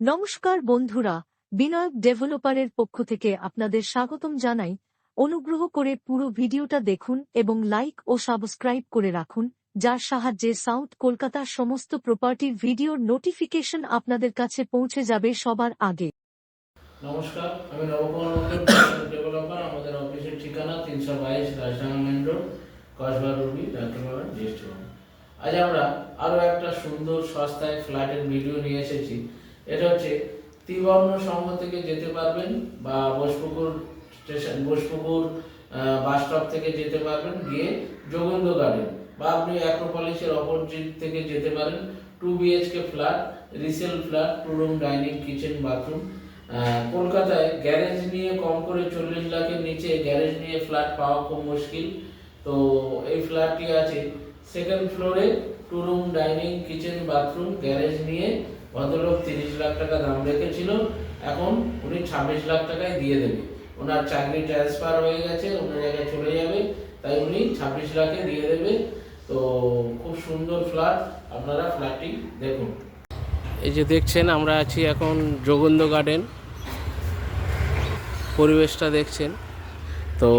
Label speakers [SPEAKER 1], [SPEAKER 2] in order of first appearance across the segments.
[SPEAKER 1] নমস্কার বন্ধুরা, বিনয়ক ডেভেলপারের পক্ষ থেকে আপনাদের স্বাগতম জানাই। অনুগ্রহ করে পুরো ভিডিওটা দেখুন এবং লাইক ও সাবস্ক্রাইব করে রাখুন, যার সাহায্যে সাউথ কলকাতার সমস্ত প্রপার্টির ভিডিওর নোটিফিকেশন আপনাদের কাছে পৌঁছে যাবে সবার আগে।
[SPEAKER 2] নমস্কার, আমি ডেভেলপার। আমাদের অফিসের ঠিকানা তিনশো বাইশ রুবি আজ আমরা আরও একটা সুন্দর সস্তায় ফ্ল্যাটের ভিডিও নিয়ে এসেছি। এটা হচ্ছে ত্রিবর্ণ সংঘ থেকে যেতে পারবেন বা Bosepukur station, Bosepukur bus stop থেকে যেতে পারবেন, গিয়ে যোগেন্দ্র গার্ডেন বা আপনি অ্যাক্রোপলিসের অপোজিট থেকে যেতে পারেন two BHK flat resale flat two room dining kitchen bathroom কলকাতায় গ্যারেজ নিয়ে কম করে চল্লিশ লাখের নিচে গ্যারেজ নিয়ে ফ্ল্যাট পাওয়া খুব মুশকিল। তো এই ফ্ল্যাটটি আছে সেকেন্ড ফ্লোরে two room dining kitchen bathroom garage নিয়ে ভদ্রলোক তিরিশ লাখ টাকা দাম রেখেছিল, এখন উনি ছাব্বিশ লাখ টাকায় দিয়ে দেবে। ওনার চাকরি ট্রান্সফার হয়ে গেছে, অন্য জায়গায় চলে যাবে, তাই উনি ছাব্বিশ লাখে দিয়ে দেবে। তো খুব সুন্দর ফ্ল্যাট আপনারা ফ্ল্যাটটি দেখুন। এই যে দেখছেন, আমরা আছি এখন যোগেন্দ্র গার্ডেন পরিবেশটা দেখছেন। তো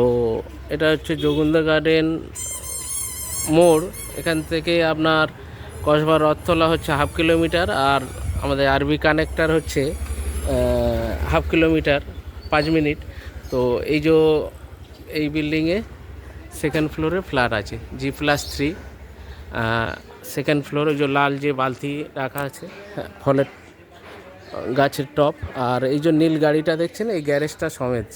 [SPEAKER 2] এটা হচ্ছে যোগেন্দ্র গার্ডেন মোড়। এখান থেকে আপনার কসবা রথতলা হচ্ছে হাফ কিলোমিটার আর আমাদের আরবি কানেক্টার হচ্ছে হাফ কিলোমিটার পাঁচ মিনিট তো এই যে এই বিল্ডিংয়ে সেকেন্ড ফ্লোরে ফ্ল্যাট আছে জি প্লাস থ্রি সেকেন্ড ফ্লোরে যে লাল যে বালতি রাখা আছে, ফলের গাছের টপ আর এই যে নীল গাড়িটা দেখছেন, এই গ্যারেজটা সমেত।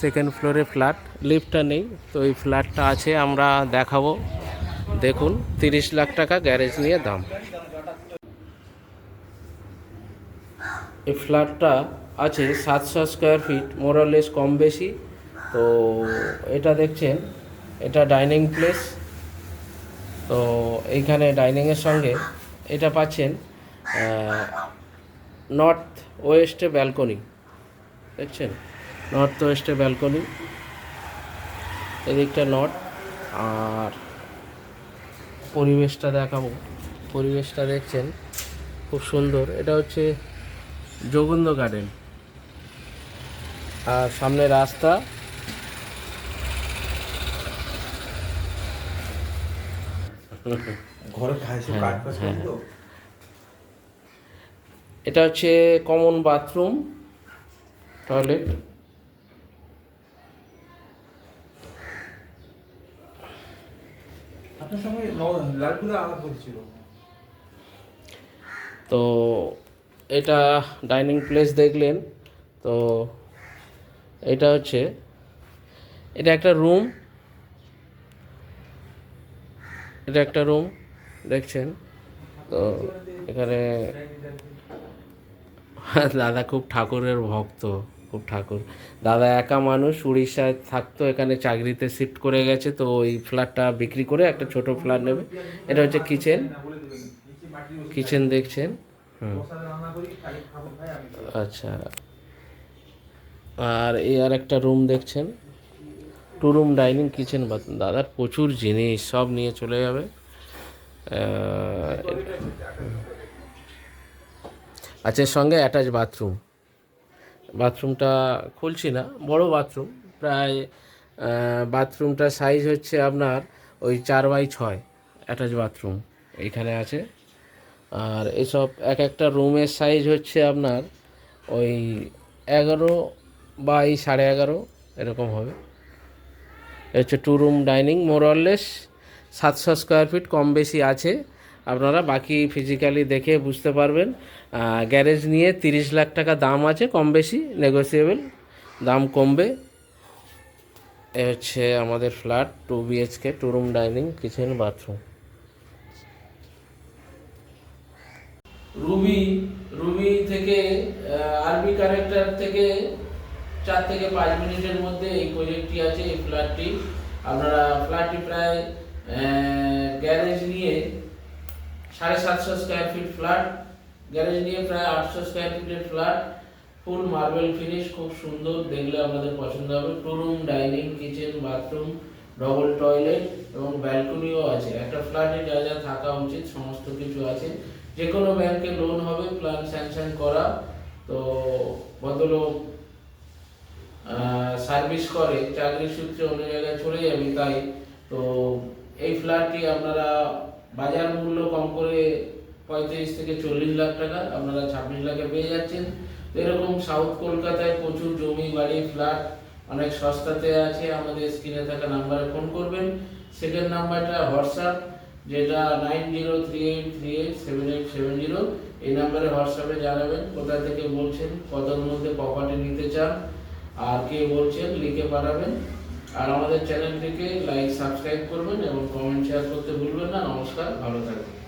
[SPEAKER 2] সেকেন্ড ফ্লোরে ফ্ল্যাট লিফটটা নেই। তো এই ফ্ল্যাটটা আছে, আমরা দেখাবো। দেখুন, তিরিশ লাখ টাকা গ্যারেজ নিয়ে দাম। এই ফ্ল্যাটটা আছে সাতশো স্কোয়ার ফিট মোরালেস কম বেশি। তো এটা দেখছেন, এটা ডাইনিং প্লেস তো এইখানে ডাইনিংয়ের সঙ্গে এটা পাচ্ছেন নর্থ ওয়েস্টে ব্যালকনি দেখছেন? নর্থ ওয়েস্টে ব্যালকনি এদিকটা নর্থ আর পরিবেশটা দেখাবো। পরিবেশটা দেখছেন, খুব সুন্দর। এটা হচ্ছে যোগেন্দ্র গার্ডেন আর সামনে রাস্তা। হ্যাঁ, হ্যাঁ। এটা হচ্ছে কমন বাথরুম টয়লেট
[SPEAKER 3] আপনার সঙ্গে ন- আলাপ হচ্ছিল
[SPEAKER 2] তো এটা ডাইনিং প্লেস দেখলেন, তো এটা হচ্ছে, এটা একটা রুম, এটা একটা রুম, দেখছেন, তো এখানে দাদা খুব ঠাকুরের ভক্ত, খুব ঠাকুর। দাদা একা মানুষ, উড়িষ্যায় থাকতো, এখানে চাকরিতে শিফট করে গেছে, তো ওই ফ্ল্যাটটা বিক্রি করে একটা ছোট ফ্ল্যাট নেবে। এটা হচ্ছে কিচেন কিচেন দেখছেন। আচ্ছা। আর এই আর একটা রুম দেখছেন টু রুম ডাইনিং কিচেন দাদার প্রচুর জিনিস সব নিয়ে চলে যাবে। আচ্ছা এর সঙ্গে অ্যাটাচ বাথরুম বাথরুমটা খুলছি না বড় বাথরুম প্রায় বাথরুমটার সাইজ হচ্ছে আপনার ওই চার বাই ছয় অ্যাটাচ বাথরুম এইখানে আছে। আর এসব এক একটা রুমের সাইজ হচ্ছে আপনার ওই এগারো বাই সাড়ে এগারো, এরকম হবে। হচ্ছে টু রুম ডাইনিং মোরলেস সাতশো স্কোয়ার ফিট কম বেশি আছে। আপনারা বাকি ফিজিক্যালি দেখে বুঝতে পারবেন। গ্যারেজ নিয়ে তিরিশ লাখ টাকা দাম আছে, কম বেশি নেগোসিয়েবল দাম কমবে। এ হচ্ছে আমাদের flat two BHK two room dining kitchen bathroom Ruby Ruby থেকে আরবি ক্যারেক্টার থেকে চার থেকে পাঁচ মিনিটের মধ্যে এই প্রজেক্টটি আছে, এই ফ্ল্যাটটি আপনারা ফ্ল্যাটটি প্রায় গ্যারেজ নিয়ে সাড়ে সাতশো স্কোয়ার ফিট ফ্ল্যাট গ্যারেজ নিয়ে প্রায় আটশো স্কোয়ার ফিটের ফ্ল্যাট ফুল মার্বেল ফিনিশ খুব সুন্দর, দেখলে আপনাদের পছন্দ হবে। Two room dining kitchen bathroom double toilet এবং ব্যালকনিও আছে। একটা ফ্ল্যাটে যা যা থাকা উচিত, সমস্ত কিছু আছে। যে কোনো ব্যাংকে লোন হবে প্ল্যান স্যাংশন করা। তো ভদ্রলোক সার্ভিস করে চাকরি সূত্রে অন্য জায়গায় চলে যাবে তাই। তো এই ফ্ল্যাটটি আপনারা বাজার মূল্য কম করে পঁয়ত্রিশ থেকে চল্লিশ লাখ টাকা, আপনারা ছাব্বিশ লাখে পেয়ে যাচ্ছেন। এরকম সাউথ কলকাতায় প্রচুর জমি বাড়ি, ফ্ল্যাট, অনেক সস্তাতে আছে। আমাদের স্ক্রিনে থাকা নাম্বারে ফোন করবেন। সেকেন্ড নাম্বারটা হোয়াটসঅ্যাপ যেটা nine zero three eight three eight seven eight seven zero এই নাম্বারে হোয়াটসঅ্যাপে জানাবেন, কোথা থেকে বলছেন, কতর মধ্যে প্রপার্টি নিতে চান, আর কে বলছেন, লিখে পাঠাবেন। আর আমাদের চ্যানেলটিকে লাইক সাবস্ক্রাইব করবেন এবং কমেন্ট শেয়ার করতে ভুলবেন না। নমস্কার, ভালো থাকবেন।